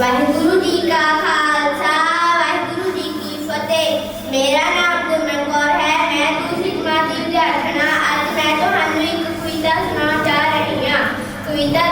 वाहिगुरु जी का खालसा, वाहिगुरु जी की फतेह। मेरा नाम गुरमन कौर है, मैं दूसरी जमात की विद्यार्थना अज मैं तो हनुरी कविता सुना चाह रही हूँ। कविता